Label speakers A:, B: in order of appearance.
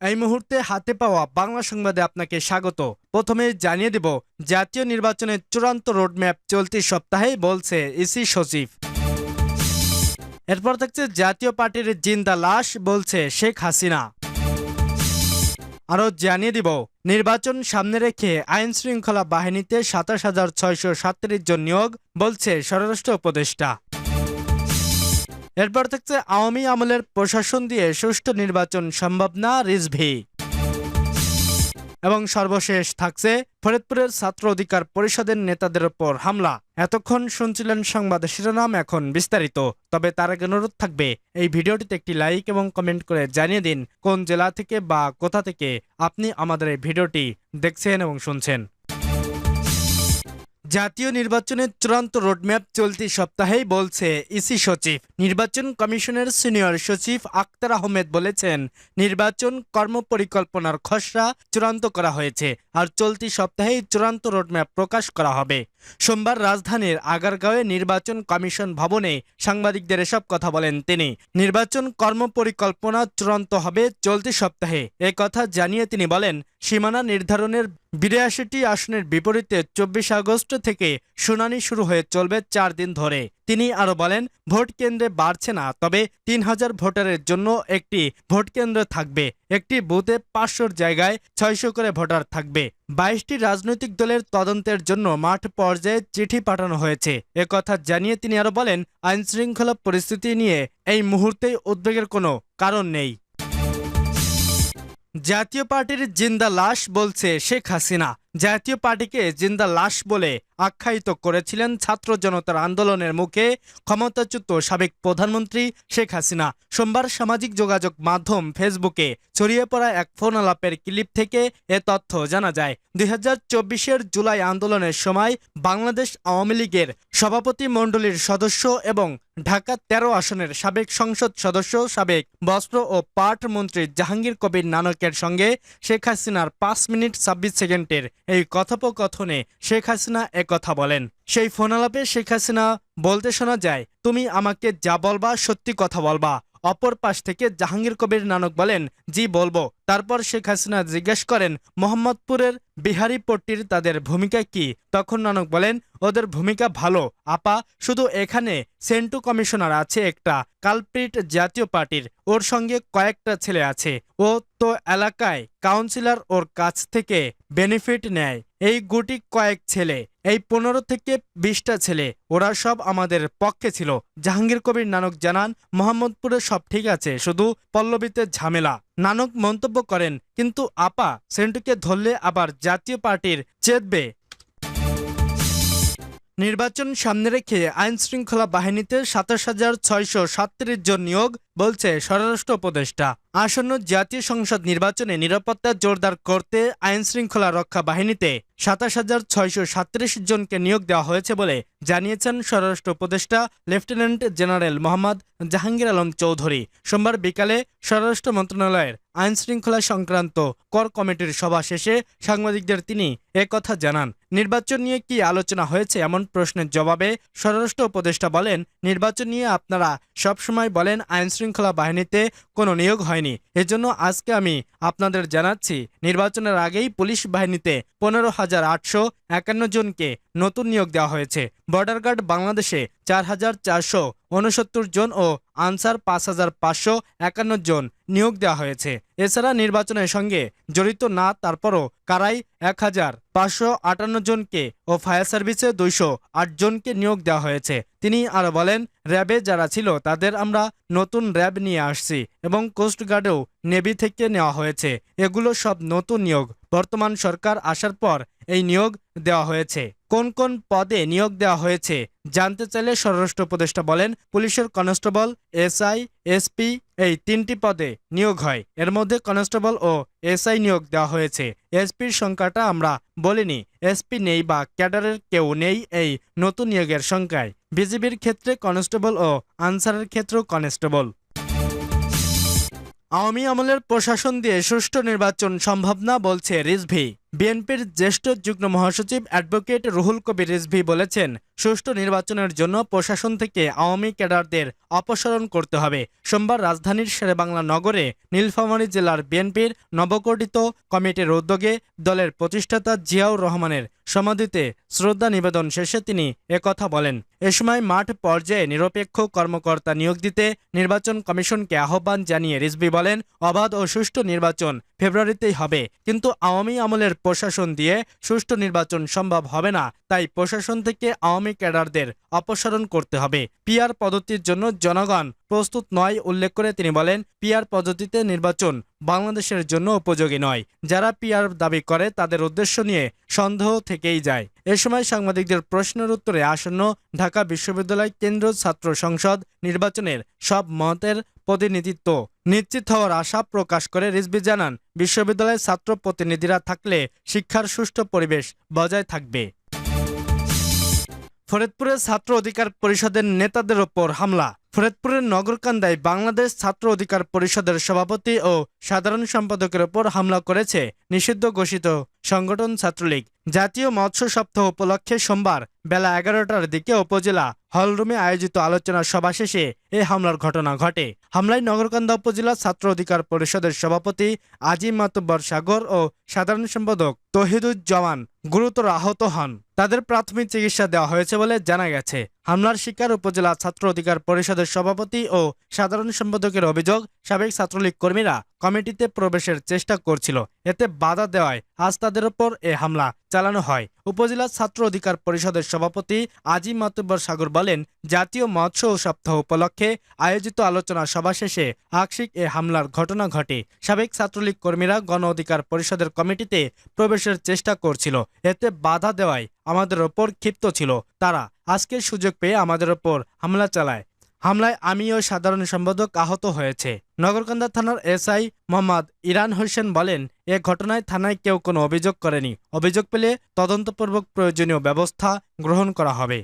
A: এই মুহূর্তে হাতে পাওয়া বাংলা সংবাদে আপনাকে স্বাগত। প্রথমে জানিয়ে দেব, জাতীয় নির্বাচনের চূড়ান্ত রোডম্যাপ চলতি সপ্তাহেই বলছে ইসি সচিব। এরপর থাকছে জাতীয় পার্টির জিন্দা লাশ, বলছে শেখ হাসিনা। আরও জানিয়ে দিব, নির্বাচন সামনে রেখে আইন শৃঙ্খলা বাহিনীতে সাতাশ হাজার ছয়শো সাতত্রিশ জন নিয়োগ, বলছে স্বরাষ্ট্র উপদেষ্টা। এরপর থাকছে আওয়ামী আমলের প্রশাসন দিয়ে সুষ্ঠু নির্বাচন সম্ভব না, রিজভি। এবং সর্বশেষ থাকছে ফরিদপুরের ছাত্র অধিকার পরিষদের নেতাদের ওপর হামলা। এতক্ষণ শুনছিলেন সংবাদ শিরোনাম, এখন বিস্তারিত। তবে তার আগে অনুরোধ থাকবে, এই ভিডিওটিতে একটি লাইক এবং কমেন্ট করে জানিয়ে দিন কোন জেলা থেকে বা কোথা থেকে আপনি আমাদের এই ভিডিওটি দেখছেন এবং শুনছেন। জাতীয় নির্বাচনের চূড়ান্ত রোডম্যাপ চলতি সপ্তাহেই বলছে ইসি সচিব। নির্বাচন কমিশনের সিনিয়র সচিব আক্তার আহমেদ বলেছেন, নির্বাচন কর্মপরিকল্পনার খসড়া চূড়ান্ত করা হয়েছে আর চলতি সপ্তাহেই চূড়ান্ত রোডম্যাপ প্রকাশ করা হবে। সোমবার রাজধানীর আগারগাঁওয়ে নির্বাচন কমিশন ভবনে সাংবাদিকদের এসব কথা বলেন তিনি। নির্বাচন কর্মপরিকল্পনা চূড়ান্ত হবে চলতি সপ্তাহে। এ কথা জানিয়ে তিনি বলেন, সীমানা নির্ধারণের বিরাশিটি আসনের বিপরীতে চব্বিশ আগস্ট থেকে শুনানি শুরু হয়ে চলবে চার দিন ধরে। তিনি আরও বলেন, ভোট কেন্দ্রে বাড়ছে না, তবে তিন হাজার ভোটারের জন্য একটি ভোট কেন্দ্র থাকবে। একটি বুথে পাঁচশোর জায়গায় ছয়শো করে ভোটার থাকবে। বাইশটি রাজনৈতিক দলের তদন্তের জন্য মাঠ পর্যায়ে চিঠি পাঠানো হয়েছে। কথা জানিয়ে তিনি আরও বলেন আইন শৃঙ্খলা পরিস্থিতি নিয়ে এই মুহূর্তে উদ্বেগের কোনো কারণ নেই। জাতীয় পার্টির জিন্দা লাশ বলছে শেখ হাসিনা। জাতীয় পার্টিকে জিন্দা লাশ বলে আখ্যায়িত করেছিলেন ছাত্র জনতার আন্দোলনের মুখে ক্ষমতাচ্যুত সাবেক প্রধানমন্ত্রী শেখ হাসিনা। সোমবার সামাজিক যোগাযোগ মাধ্যম ফেসবুকে ছড়িয়ে পড়া এক ফোন আলাপের ক্লিপ থেকে এ তথ্য জানা যায়। দুই হাজার জুলাই আন্দোলনের সময় বাংলাদেশ আওয়ামী লীগের সভাপতি মণ্ডলীর সদস্য এবং ঢাকা তেরো আসনের সাবেক সংসদ সদস্য সাবেক বস্ত্র ও পাট মন্ত্রী জাহাঙ্গীর কবির নানকের সঙ্গে শেখ হাসিনার পাঁচ মিনিট ছাব্বিশ সেকেন্ডের এই কথোপকথনে শেখ হাসিনা কথা বলেন। সেই ফোনালাপে শেখ হাসিনা বলতে শোনা যায়, তুমি আমাকে যা বলবা সত্যি কথা বলবা। অপর পাশ থেকে জাহাঙ্গীর কবির নানক বলেন, জি, বলব। তারপর শেখ হাসিনা জিজ্ঞেস করেন, মোহাম্মদপুরের বিহারি পট্টির তাদের ভূমিকা কি? তখন নানক বলেন, ওদের ভূমিকা ভালো। আপা, শুধু এখানে সেন্টু কমিশনার আছে একটা, কালপ্রিট জাতীয় পার্টির। ওর সঙ্গে কয়েকটা ছেলে আছে। ও তো এলাকায় কাউন্সিলর ওর কাছ থেকে বেনিফিট নেয়। এই গুটি কয়েক ছেলে, এই পনেরো থেকে বিশটা ছেলে, ওরা সব আমাদের পক্ষে ছিল। জাহাঙ্গীর কবির নানক জানান, মোহাম্মদপুরে সব ঠিক আছে, শুধু পল্লবীতে ঝামেলা। নানক মন্তব্য করেন, কিন্তু আপা, সেন্টুকে ধরলে আবার জাতীয় পার্টির চেতবে। নির্বাচন সামনে রেখে আইন শৃঙ্খলা বাহিনীতে সাতাশ হাজার ছয়শো সাতত্রিশ জন নিয়োগ বলছে, স্বরাষ্ট্র উপদেষ্টা, আসন্ন জাতীয় সংসদ নির্বাচনে নিরাপত্তা জোরদার করতে আইন শৃঙ্খলা রক্ষা বাহিনীতে সাতাশ হাজার ছয়শো সাতত্রিশ জনকে নিয়োগ দেওয়া হয়েছে বলে জানিয়েছেন স্বরাষ্ট্র উপদেষ্টা লেফটেন্যান্ট জেনারেল মোহাম্মদ জাহাঙ্গীর আলম চৌধুরী। সোমবার বিকালে স্বরাষ্ট্র মন্ত্রণালয়ের আইন শৃঙ্খলা সংক্রান্ত কর কমিটির সভা শেষে সাংবাদিকদের তিনি কথা জানান। নির্বাচন নিয়ে কি আলোচনা হয়েছে এমন প্রশ্নের জবাবে স্বরাষ্ট্র উপদেষ্টা বলেন, নির্বাচন নিয়ে আপনারা সবসময় বলেন আইন শৃঙ্খলা বাহিনীতে কোনো নিয়োগ হয়নি। এজন্য আজকে আমি আপনাদের জানাচ্ছি, নির্বাচনের আগেই পুলিশ বাহিনীতে পনেরো হাজার আটশো একান্ন জনকে নতুন নিয়োগ দেওয়া হয়েছে। বর্ডার গার্ড বাংলাদেশে চার হাজার চারশো উনসত্তর জন ও আনসার পাঁচ হাজার পাঁচশো একান্ন জন নিয়োগ দেওয়া হয়েছে। এছাড়া নির্বাচনের সঙ্গে জড়িত না, তারপরও কারাই এক হাজার পাঁচশো আটান্ন জনকে ও ফায়ার সার্ভিসে দুইশো আট জনকে নিয়োগ দেওয়া হয়েছে। তিনি আরও বলেন র্যাবে যারা ছিল তাদের আমরা নতুন র্যাব নিয়ে আসছি এবং কোস্টগার্ডেও নেভি থেকে নেওয়া হয়েছে। এগুলো সব নতুন নিয়োগ। বর্তমান সরকার আসার পর এই নিয়োগ দেওয়া হয়েছে। কোন কোন পদে নিয়োগ দেওয়া হয়েছে জানতে চাইলে স্বরাষ্ট্র উপদেষ্টা বলেন, পুলিশের কনস্টেবল, এসআই, এসপি এই তিনটি পদে নিয়োগ হয়। এর মধ্যে কনস্টেবল ও এসআই নিয়োগ দেওয়া হয়েছে। এসপির সংখ্যাটা আমরা বলিনি। এসপি নেই বা ক্যাডারের কেউ নেই এই নতুন নিয়োগের সংখ্যায়। বিজিবির ক্ষেত্রে কনস্টেবল ও আনসারের ক্ষেত্রেও কনস্টেবল। আওয়ামী আমলের প্রশাসন দিয়ে সুষ্ঠু নির্বাচন সম্ভব না বলছে রিজভি। বিএনপির জ্যেষ্ঠ যুগ্ম মহাসচিব অ্যাডভোকেট রুহুল কবির রিজভি বলেছেন, সুষ্ঠু নির্বাচনের জন্য প্রশাসন থেকে আওয়ামী ক্যাডারদের অপসারণ করতে হবে। সোমবার রাজধানীর শেরেবাংলা নগরে নীলফামারী জেলার বিএনপির নবগঠিত কমিটির উদ্যোগে দলের প্রতিষ্ঠাতা জিয়াউর রহমানের সমাধিতে শ্রদ্ধা নিবেদন শেষে তিনি একথা বলেন। এ সময় মাঠ পর্যায়ে নিরপেক্ষ কর্মকর্তা নিয়োগ দিতে নির্বাচন কমিশনকে আহ্বান জানিয়ে রিজবি বলেন, অবাধ ও সুষ্ঠু নির্বাচন ফেব্রুয়ারিতেই হবে, কিন্তু আওয়ামী আমলের প্রশাসন দিয়ে সুষ্ঠু নির্বাচন সম্ভব হবে না, তাই প্রশাসন থেকে আওয়ামী ক্যাডারদের অপসারণ করতে হবে। পিয়ার পদ্ধতির জন্য জনগণ প্রস্তুত নয় উল্লেখ করে তিনি বলেন, পিআর পদ্ধতিতে নির্বাচন বাংলাদেশের জন্য উপযোগী নয়। যারা পিআর দাবি করে, তাদের উদ্দেশ্য নিয়ে সন্দেহ থেকেই যায়। এ সময় সাংবাদিকদের প্রশ্নের উত্তরে আসন্ন ঢাকা বিশ্ববিদ্যালয় কেন্দ্র ছাত্র সংসদ নির্বাচনের সব মতের প্রতিনিধিত্ব নিশ্চিত হওয়ার আশা প্রকাশ করে রিজভি জানান, বিশ্ববিদ্যালয়ের ছাত্র প্রতিনিধিরা থাকলে শিক্ষার সুষ্ঠু পরিবেশ বজায় থাকবে। ফরিদপুরের ছাত্র অধিকার পরিষদের নেতাদের ওপর হামলা। ফরিদপুরের নগরকান্দায় বাংলাদেশ ছাত্র অধিকার পরিষদের সভাপতি ও সাধারণ সম্পাদকের ওপর হামলা করেছে নিষিদ্ধ ঘোষিত সংগঠন ছাত্রলীগ। জাতীয় মৎস্য সপ্তাহ উপলক্ষে সোমবার বেলা এগারোটার দিকে উপজেলা হলরুমে আয়োজিত আলোচনা সভা শেষে এ হামলার ঘটনা ঘটে। হামলায় নগরকান্দা উপজেলা ছাত্র অধিকার পরিষদের সভাপতি আজিম মাতব্বর সাগর ও সাধারণ সম্পাদক তহিদুজ্জামান গুরুতর আহত হন। তাদের প্রাথমিক চিকিৎসা দেওয়া হয়েছে বলে জানা গেছে। হামলার শিকার উপজেলা ছাত্র অধিকার পরিষদের সভাপতি ও সাধারণ সম্পাদকের অভিযোগ, সাবেক ছাত্রলীগ কর্মীরা কমিটিতে প্রবেশের চেষ্টা করছিল। এতে বাধা দেওয়ায় আজ তাদের ওপর এ হামলা চালানো হয়। উপজেলা ছাত্র অধিকার পরিষদের সভাপতি আজিম মাতব্বর সাগর বলেন, জাতীয় মৎস্য সপ্তাহ উপলক্ষে আয়োজিত আলোচনা সভা শেষে আকস্মিক এ হামলার ঘটনা ঘটে। সাবেক ছাত্রলীগ কর্মীরা গণ অধিকার পরিষদের কমিটিতে প্রবেশের চেষ্টা করছিল। এতে বাধা দেওয়ায় আমাদের ওপর ক্ষিপ্ত ছিল। তারা আজকের সুযোগ পেয়ে আমাদের ওপর হামলা চালায়। হামলায় আমি ও সাধারণ সম্পাদক আহত হয়েছে। নগরকান্দা থানার এসআই মোহাম্মদ ইরান হোসেন বলেন, এ ঘটনায় থানায় কেউ কোনো অভিযোগ করেনি। অভিযোগ পেলে তদন্তপূর্বক প্রয়োজনীয় ব্যবস্থা গ্রহণ করা হবে।